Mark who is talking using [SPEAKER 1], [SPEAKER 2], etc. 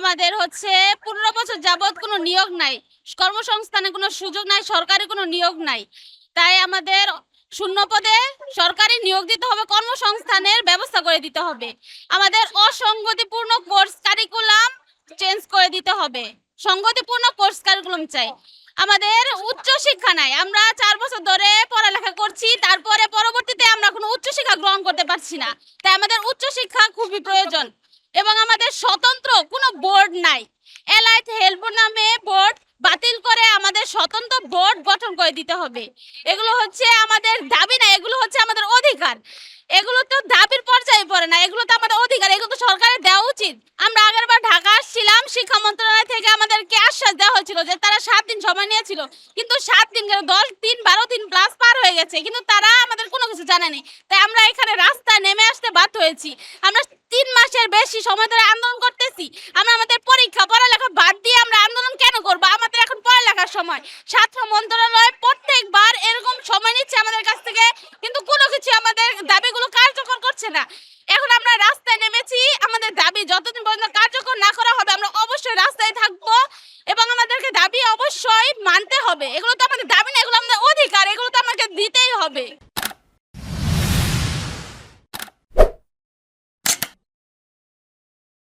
[SPEAKER 1] আমাদের হচ্ছে পনেরো বছর যাবৎ কোনো নিয়োগ নাই। কর্মসংস্থানে কোনো সুযোগ নাই, সরকারি কোনো নিয়োগ নাই। তাই আমাদের শূন্য পদে সরকারি নিয়োগ দিতে হবে, কর্মসংস্থানের ব্যবস্থা করে দিতে হবে। আমাদের অসঙ্গতিপূর্ণ কোর্স কারিকুলাম চেঞ্জ করে দিতে হবে। সংগতিপূর্ণ কোর্স কারিকুলাম চাই। আমাদের উচ্চ শিক্ষা নাই। আমরা চার বছর ধরে পড়ালেখা করছি, তারপরে পরবর্তীতে আমরা কোনো উচ্চ শিক্ষা গ্রহণ করতে পারছি না। তাই আমাদের উচ্চ শিক্ষা খুবই প্রয়োজন। এবং আমাদের স্বতন্ত্র কোনো বোর্ড নাই। এলাইট হেল্প নামে বোর্ড বাতিল করে আমাদের স্বতন্ত্র বোর্ড গঠন করে দিতে হবে। এগুলো হচ্ছে আমাদের দাবি না, এগুলো হচ্ছে আমাদের অধিকার। এগুলো তো দাবির পর্যায়ে পড়ে না, এগুলো তো আমাদের অধিকার, এগুলো তো সরকারের দেওয়া উচিত। আমরা আগেরবার ঢাকা আসছিলাম, শিক্ষা মন্ত্রণালয় থেকে আমাদেরকে আশ্বাস দেওয়া হয়েছিল যে তারা সাত দিন সময় নিয়েছিল। কিন্তু সাত দিন কেন দশ দিন বারো দিন প্লাস পার হয়ে গেছে। কিন্তু তারা আমাদের কোনো কিছু জানেনি। তাই আমরা এখানে রাস্তায় নেমে আসতে বাধ্য হয়েছি। আমরা মাসের বেশি সময় ধরে আন্দোলন করতেছি। আমরা আমাদের পরীক্ষা, পড়ালেখা বাদ দিয়ে আমরা আন্দোলন কেন করব? আমাদের এখন পড়ালেখার সময়। ছাত্র মন্ত্রণালয় প্রত্যেকবার এরকম সময় নিচ্ছে আমাদের কাছ থেকে, কিন্তু কোনো কিছু আমাদের দাবিগুলো কার্যকর করছে না। এখন আমরা রাস্তায় নেমেছি, আমাদের দাবি যতদিন পর্যন্ত কার্যকর না করা হবে, আমরা অবশ্যই রাস্তায় থাকব এবং আমাদেরকে দাবি অবশ্যই মানতে হবে। এগুলো তো আমাদের দাবি না